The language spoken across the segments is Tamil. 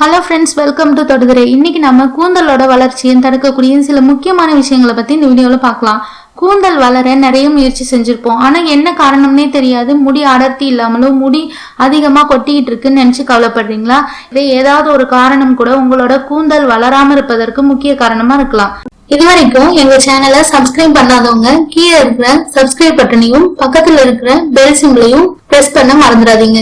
ஹலோ ஃப்ரெண்ட்ஸ் வெல்கம் டு தொடுதுரை இன்னைக்கு நம்ம கூந்தலோட வளர்ச்சியை தடுக்கக்கூடிய சில முக்கியமான விஷயங்களை பற்றி இந்த வீடியோவில் பார்க்கலாம். கூந்தல் வளர நிறைய முயற்சி செஞ்சுருப்போம். ஆனால் என்ன காரணம்னே தெரியாது. முடி அடர்த்தி இல்லாமலும் முடி அதிகமாக கொட்டிக்கிட்டு இருக்குன்னு நினச்சி கவலைப்படுறீங்களா? இது ஏதாவது ஒரு காரணம் கூட உங்களோட கூந்தல் வளராமல் இருப்பதற்கு முக்கிய காரணமாக இருக்கலாம். இது வரைக்கும் எங்க சேனலை சப்ஸ்கிரைப் பண்ணாதவங்க கீழே இருக்கிற சப்ஸ்கிரைப் பட்டனையும் பக்கத்தில் இருக்கிற பெல் சிம்பிளையும் பிரஸ் பண்ண மறந்துடாதீங்க.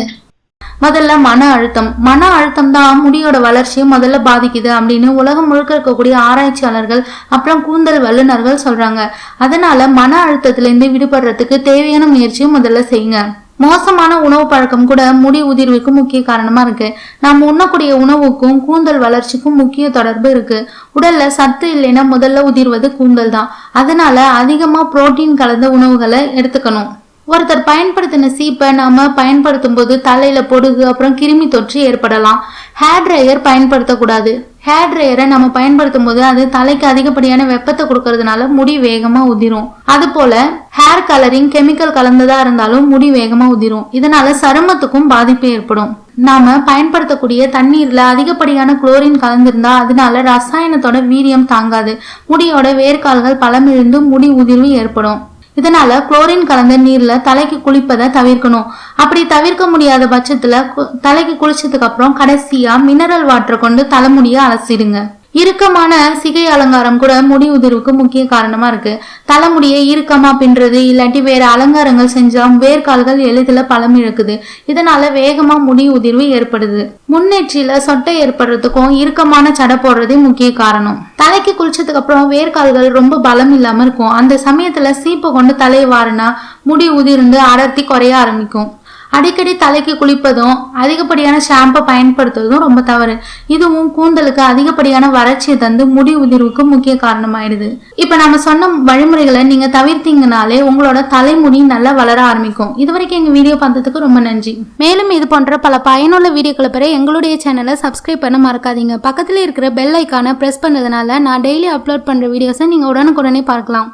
முதல்ல மன அழுத்தம். மன அழுத்தம் தான் முடியோட வளர்ச்சியை முதல்ல பாதிக்குது அப்படின்னு உலகம் முழுக்க இருக்கக்கூடிய ஆராய்ச்சியாளர்கள் அப்புறம் கூந்தல் வல்லுநர்கள் சொல்றாங்க. அதனால மன அழுத்தத்திலிருந்து விடுபடுறதுக்கு தேவையான முயற்சியும் முதல்ல செய்யுங்க. மோசமான உணவு பழக்கம் கூட முடி உதிர்வுக்கு முக்கிய காரணமா இருக்கு. நாம் உண்ணக்கூடிய உணவுக்கும் கூந்தல் வளர்ச்சிக்கும் முக்கிய தொடர்பு இருக்கு. உடல்ல சத்து இல்லைன்னா முதல்ல உதிர்வது கூந்தல் தான். அதனால அதிகமா புரோட்டீன் கலந்த உணவுகளை எடுத்துக்கணும். ஒருத்தர் பயன்படுத்தின சீப்பை நாம பயன்படுத்தும் போது தலையில பொடுகு அப்புறம் கிருமி தொற்று ஏற்படலாம். ஹேர் ட்ரையர் பயன்படுத்தக்கூடாது. ஹேர் ட்ரையரை நம்ம பயன்படுத்தும் போது அது தலைக்கு அதிகப்படியான வெப்பத்தை கொடுக்கறதுனால முடி வேகமா உதிரும். அது போல ஹேர் கலரிங் கெமிக்கல் கலந்ததா இருந்தாலும் முடி வேகமா உதிரும். இதனால சருமத்துக்கும் பாதிப்பு ஏற்படும். நாம பயன்படுத்தக்கூடிய தண்ணீர்ல அதிகப்படியான குளோரின் கலந்திருந்தா அதனால ரசாயனத்தோட வீரியம் தாங்காது. முடியோட வேர்க்கால்கள் பலமிழந்து முடி உதிர்வு ஏற்படும். இதனால குளோரின் கலந்த நீர்ல தலைக்கு குளிப்பதை தவிர்க்கணும். அப்படி தவிர்க்க முடியாத பட்சத்துல கு- தலைக்கு குளிச்சதுக்கு அப்புறம் கடைசியா மினரல் வாட்டர் கொண்டு தலைமுடிய அலசிடுங்க. இறுக்கமான சிகை அலங்காரம் கூட முடி உதிர்வுக்கு முக்கிய காரணமா இருக்கு. தலைமுடியை இறுக்கமா பின்றது இல்லாட்டி வேற அலங்காரங்கள் செஞ்சா வேர்க்கால்கள் எளிதில் பலம் இழக்குது. இதனால வேகமா முடி உதிர்வு ஏற்படுது. முன்னேற்றியில சொட்டை ஏற்படுறதுக்கும் இறுக்கமான சடை போடுறதே முக்கிய காரணம். தலைக்கு குளிச்சதுக்கு அப்புறம் வேர்க்கால்கள் ரொம்ப பலம் இல்லாம இருக்கும். அந்த சமயத்துல சீப்பை கொண்டு தலையை வாரினா முடி உதிர்ந்து அடர்த்தி குறைய ஆரம்பிக்கும். அடிக்கடி தலைக்கு குளிப்பதும் அதிகப்படியான ஷாம்பை பயன்படுத்துவதும் ரொம்ப தவறு. இதுவும் கூந்தலுக்கு அதிகப்படியான வறட்சியை தந்து முடி உதிர்வுக்கு முக்கிய காரணமாயிடுது. இப்ப நம்ம சொன்ன வழிமுறைகளை நீங்க தவிர்த்தீங்கனாலே உங்களோட தலைமுடி நல்லா வளர ஆரம்பிக்கும். இது வரைக்கும் எங்க வீடியோ பார்த்ததுக்கு ரொம்ப நன்றி. மேலும் இது போன்ற பல பயனுள்ள வீடியோக்களை பெற எங்களுடைய சேனலை சப்ஸ்கிரைப் பண்ண மறக்காதீங்க. பக்கத்துல இருக்கிற பெல் ஐக்கானை பிரஸ் பண்ணதுனால நான் டெய்லி அப்லோட் பண்ற வீடியோஸை நீங்க உடனுக்குடனே பார்க்கலாம்.